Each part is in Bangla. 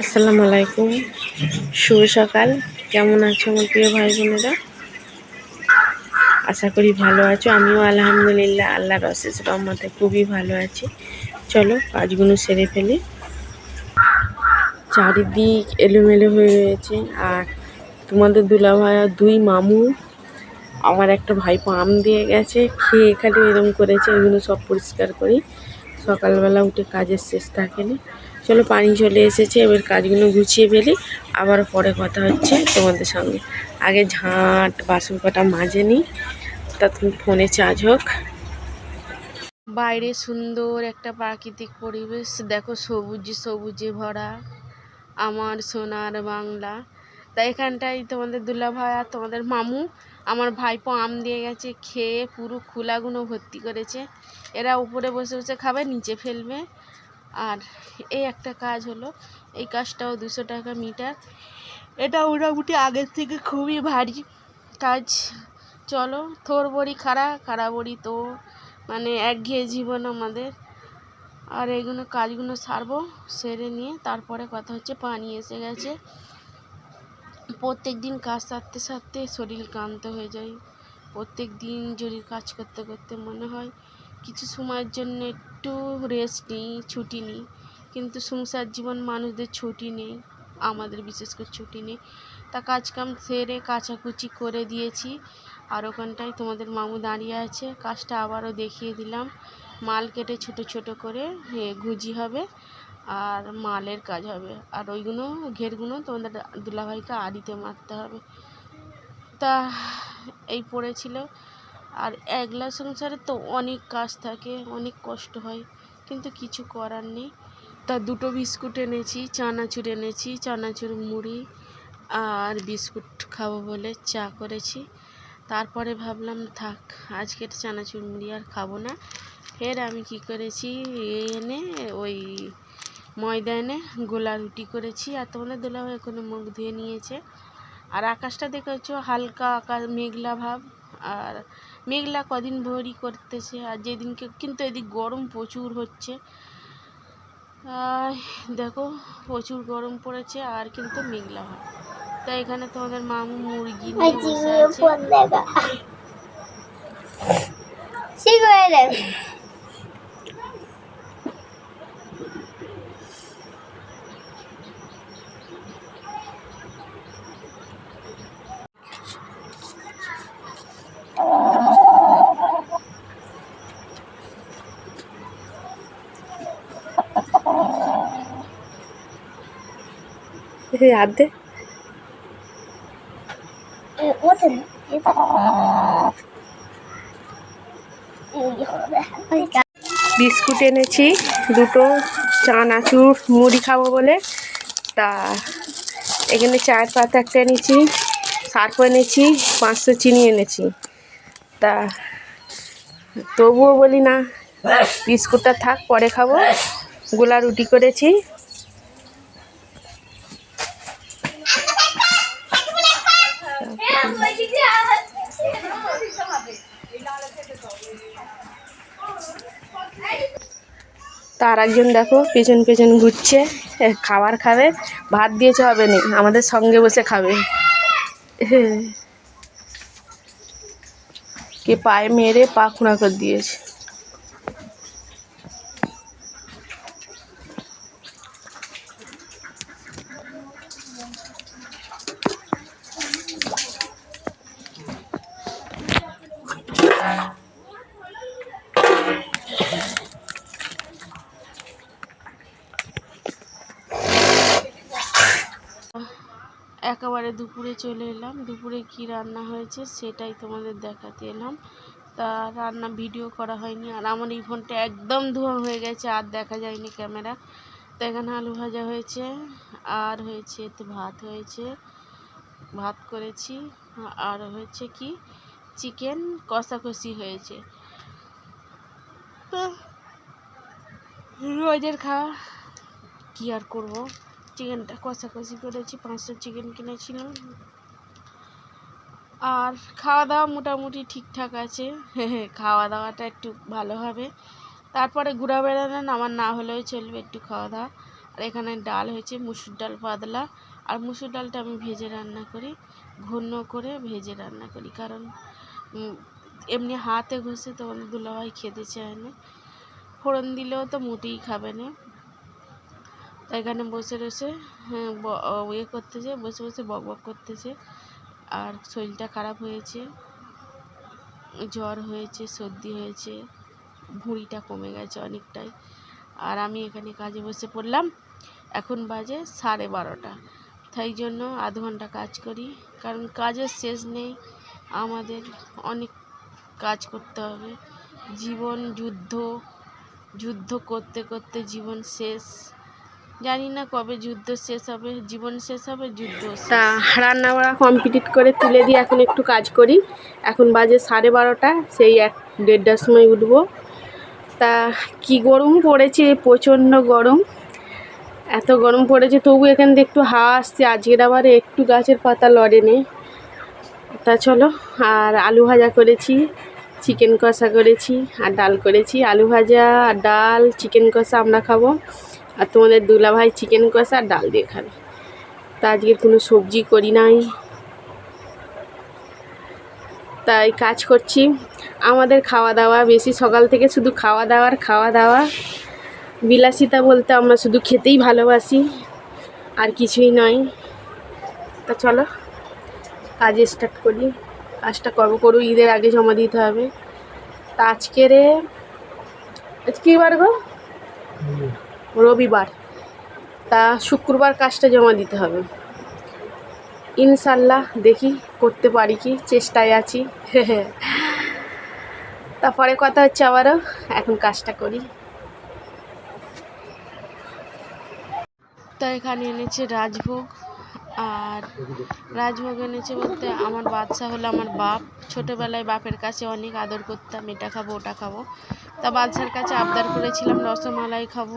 আসসালামু আলাইকুম। শুভ সকাল। কেমন আছো আমার প্রিয় ভাই বোনেরা আশা করি ভালো আছো। আমিও আলহামদুলিল্লাহ আল্লাহর অশেষ রহমতে খুবই ভালো আছি। চলো কাজগুলো সেরে ফেলি। চারিদিক এলোমেলো হয়ে রয়েছে। আর তোমাদের দুলাভাই আর দুই মামু, আমার একটা ভাইপো আম দিয়ে গেছে। খেয়ে খালি এরম করেছে। এগুলো সব পরিষ্কার করি। সকালবেলা উঠে কাজের শেষ থাকেনি চলো পানি চলে এসেছে, এবার কাজগুলো গুছিয়ে ফেলি। আবার পরে কথা হচ্ছে তোমাদের সঙ্গে। আগে ঝাঁট, বাসন কটা মাজে নিই তখন ফোনে চার্জ হোক। বাইরে সুন্দর একটা প্রাকৃতিক পরিবেশ। দেখো সবুজে সবুজে ভরা আমার সোনার বাংলা। তাই এখানটায় তোমাদের দুলাভাই আর তোমাদের মামু, আমার ভাইপো আম দিয়ে গেছে, খেয়ে পুরো খোলাগুলো ভর্তি করেছে। এরা উপরে বসে বসে খাবে, নিচে ফেলবে। আর এই একটা কাজ হলো এই কাজটাও দুশো টাকা মিটার। এটা মোটামুটি আগের থেকে খুবই ভারী কাজ। চলো থোর বড়ি খাড়া খাড়া বড়ি তো মানে একঘেয়ে জীবন আমাদের। আর এইগুলো কাজগুলো সারবো সেরে নিয়ে তারপরে কথা হচ্ছে পানি এসে গেছে। প্রত্যেক দিন কাজ সারতে সারতে শরীর ক্লান্ত হয়ে যায়। প্রত্যেক দিন যদি কাজ করতে করতে মনে হয় কিছু সময়ের জন্য একটু রেস্ট নিই, ছুটি নিই। কিন্তু সংসার জীবন মানুষদের ছুটি নেই, আমাদের বিশেষ করে ছুটি নেই। তা কাজকাম সেরে কাচাকুচি করে দিয়েছি আর ওখানটায় তোমাদের মামু দাঁড়িয়ে আছে। কাজটা আবারও দেখিয়ে দিলাম। মাল কেটে ছোট ছোট করে ঘুজি হবে আর মালের কাজ হবে। আর ওইগুলো, ঘেরগুলো তোমাদের দুলাভাইকে আড়িতে মারতে হবে। তা এই পড়েছিল। আর একলা সংসারে তো অনেক কাজ থাকে, অনেক কষ্ট হয়, কিন্তু কিছু করার নেই। তা দুটো বিস্কুট এনেছি, চানাচুর এনেছি, চানাচুর মুড়ি আর বিস্কুট খাব বলে চা করেছি। তারপরে ভাবলাম, থাক আজকের চানাচুর মুড়ি আর খাব না। ফের আমি কি করেছি এনে ওই ময়দা এনে গোলা রুটি করেছি আর তোমাদের দুলাভাই এখনও মুখ ধুয়ে নিয়েছে। আর আকাশটা দেখেছ, হালকা আকাশ, মেঘলা ভাব। আর মেঘলা কদিন ভরি করতেছে আর যেদিনকে, কিন্তু এদিক গরম প্রচুর হচ্ছে। দেখো, প্রচুর গরম পড়েছে আর কিন্তু মেঘলা হয়। তাই এখানে তোমাদের মামু মুরগি নিয়ে বসে আছে। সিগারেট হাত দে। বিস্কুট এনেছি দুটো চানাচুর মুড়ি খাব বলে। তা এখানে চায়ের পাতা একটা এনেছি সার্ফ এনেছি পাঁচশো চিনি এনেছি। তা তবুও বলি না বিস্কুটটা থাক পরে খাব। গোলা রুটি করেছি। তার একজন দেখো পেছন পেছন ঘুরছে খাবার খাবে, ভাত দিয়েছে, হবে না, আমাদের সঙ্গে বসে খাবে। কে পায়ে মেরে পা খুঁড়া করে দিয়েছে একেবারে দুপুরে চলে এলাম। দুপুরে কি রান্না হয়েছে সেটাই তোমাদের দেখাতে এলাম। তা রান্না ভিডিও করা হয়নি আর আমার এই ফোনটা একদম ধোয়া হয়ে গেছে, আর দেখা যায়নি ক্যামেরা। তো এখানে আলু ভাজা হয়েছে, আর হয়েছে তো ভাত হয়েছে, ভাত করেছি, আর হয়েছে কি? চিকেন কষাকষি হয়েছে। তো রোজের খাওয়া কী আর করব? চিকেনটা কষাকষি করেছি, পাঁচশো চিকেন কিনেছিলাম। আর খাওয়া দাওয়া মোটামুটি ঠিকঠাক আছে। খাওয়া দাওয়াটা একটু ভালো হবে। তারপরে ঘোরা বেড়ানো আমার না হলেও চলবে একটু খাওয়া দাওয়া আর এখানে ডাল হয়েছে, মুসুর ডাল পাতলা। আর মুসুর ডালটা আমি ভেজে রান্না করি ঘন করে ভেজে রান্না করি। কারণ এমনি হাতে ঘষে তো দুলাভাই খেতে চায় না। ফোড়ন দিলেও তো মোটেই খাবে না। তাই এখানে বসে রয়েছে হ্যাঁ ইয়ে করতেছে, বসে বসে বক বক করতেছে। আর শরীরটা খারাপ হয়েছে, জ্বর হয়েছে, সর্দি হয়েছে, ভুঁড়িটা কমে গেছে অনেকটাই। আর আমি এখানে কাজে বসে পড়লাম, এখন বাজে সাড়ে বারোটা। তাই জন্য আধ ঘণ্টা কাজ করি, কারণ কাজের শেষ নেই, আমাদের অনেক কাজ করতে হবে। জীবন, যুদ্ধ যুদ্ধ করতে করতে জীবন শেষ। জানি না কবে যুদ্ধ শেষ হবে, জীবন শেষ হবে, যুদ্ধ তা রান্না বাড়া কমপ্লিট করে তুলে দিয়ে এখন একটু কাজ করি। এখন বাজে সাড়ে বারোটা, সেই এক, দেড়টার সময় উঠবো। তা কি গরম পড়েছে, প্রচণ্ড গরম। এত গরম পড়েছে, তবু এখান থেকে একটু হাওয়া আসছে। আজকের আবার একটু গাছের পাতা লড়ে নেই তা চলো, আর আলু ভাজা করেছি চিকেন কষা করেছি, আর ডাল করেছি। আলু ভাজা আর ডাল চিকেন কষা আমরা খাব। আর তোমাদের দুলাভাই চিকেন কষা আর ডাল দিয়ে খাবে। তা আজকে কোনো সবজি করি নাই। তাই কাজ করছি। আমাদের খাওয়া দাওয়া, বেশি সকাল থেকে শুধু খাওয়া দাওয়ার খাওয়া দাওয়া। বিলাসিতা বলতে আমরা শুধু খেতেই ভালোবাসি, আর কিছুই নয়। তা চলো, কাজ স্টার্ট করি। কাজটা কবে করব ঈদের আগে জমা দিতে হবে। তা আজকের আজ কী বার গো? রবিবার। তা শুক্রবার কাজটা জমা দিতে হবে। ইনশাল্লাহ দেখি করতে পারি কি, চেষ্টায় আছি। তারপরে কথা হচ্ছে আবারও, এখন কাজটা করি। তো এখানে এনেছে রাজভোগ আর রাজভোগ এনেছে বলতে আমার বাদশা হলো আমার বাপ। ছোটোবেলায় বাপের কাছে অনেক আদর করতাম, এটা খাব, ওটা খাব। তা বাদশার কাছে আবদার করেছিলাম রসমালাই খাব।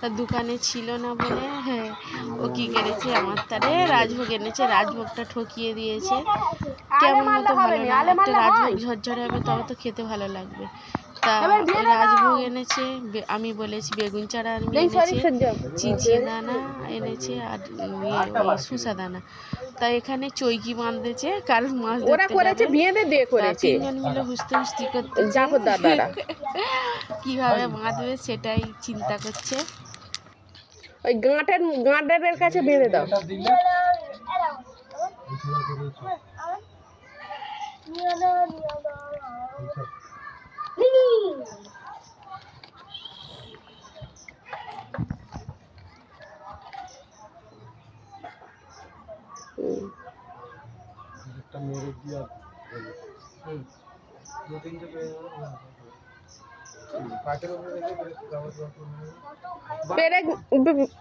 তা দোকানে ছিল না বলে হ্যাঁ ও কী কেড়েছে আমার তারে? রাজভোগ এনেছে রাজভোগটা ঠকিয়ে দিয়েছে। কেমন মতো ভালো না? একটা রাজভোগ ঝরঝরে হবে তবে তো খেতে ভালো লাগবে। তা রাজভোগ এনেছে আমি বলেছি বেগুন চারা আমি এনেছে চিচি দানা এনেছে আর ইয়ে সুসা দানা। তা এখানে চৈকি বাঁধেছে কারণ মাছ ওরা ধরতে করেছে। বিয়েতে দিয়ে করেছে। তিনজন মিলে হুস্তি হুস্তি করতে যাব। দাদারা। কীভাবে বাঁধবে সেটাই চিন্তা করছে। ওই গাঁটের গাঁটের কাছে বেঁধে দাও। হুম। পেরেক বে-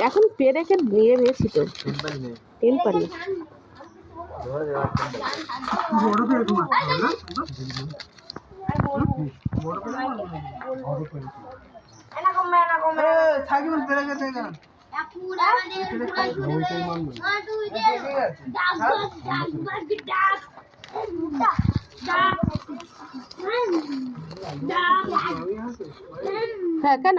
এখন পেরেকের নিয়ে বেশি তো টেম্পারি হ্যাঁ কেন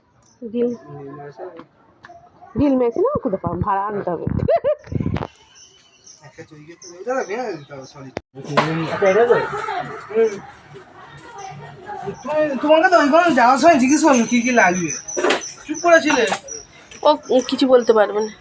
ডিল ডিল না? খুঁজে পাবো ভাড়া আনতে হবে। তোমাকে তো ওইখানে যাওয়ার সময় জিজ্ঞেস করলাম কী কী লাগবে? চুপ করেছিলে? ও কিছু বলতে পারবে না।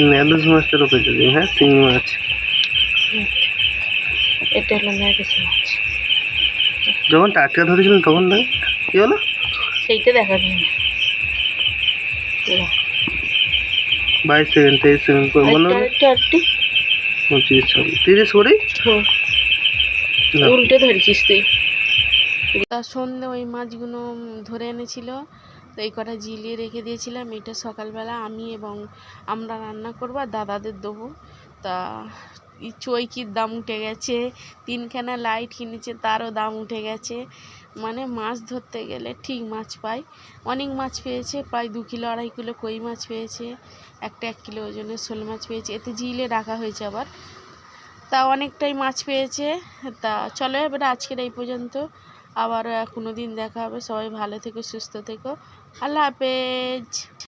ন্যাদুস মাছটা রোপে চলি হ্যাঁ শিঙি মাছ। এটা হলো ম্যাগেছে মাছ। যখন টাটকা ধরেছিলেন তখন না? কি হলো? সেইটা দেখা যায় না। বাইশ সেকেন্ড তেইশ সেকেন্ড করে বলো। আরেকটু আরেকটু। পঁচিশ ছাব্বিশ তিরিশ করেই উল্টে ধরেছিস তুই। তা সন্ধে ওই মাছগুলো ধরে এনেছিল। তো এই কটা জিলিয়ে রেখে দিয়েছিলাম। এটা সকালবেলা আমি এবং আমরা রান্না করব আর দাদাদের দেবো। তা চৈকির দাম উঠে গেছে, তিনখানা লাইট কিনেছে, তারও দাম উঠে গেছে। মানে মাছ ধরতে গেলে ঠিক মাছ পাই। অনেক মাছ পেয়েছে, প্রায় দু কিলো, আড়াই কিলো কই মাছ পেয়েছে। একটা এক কিলো ওজনের শোল মাছ পেয়েছে। এতে জিলে রাখা হয়েছে আবার। তা অনেকটাই মাছ পেয়েছে। তা চলো এবার আজকের এই পর্যন্ত। আবার কোনো দিন দেখা হবে। সবাই ভালো থেকো, সুস্থ থেকো। আল্লাহ হাফেজ।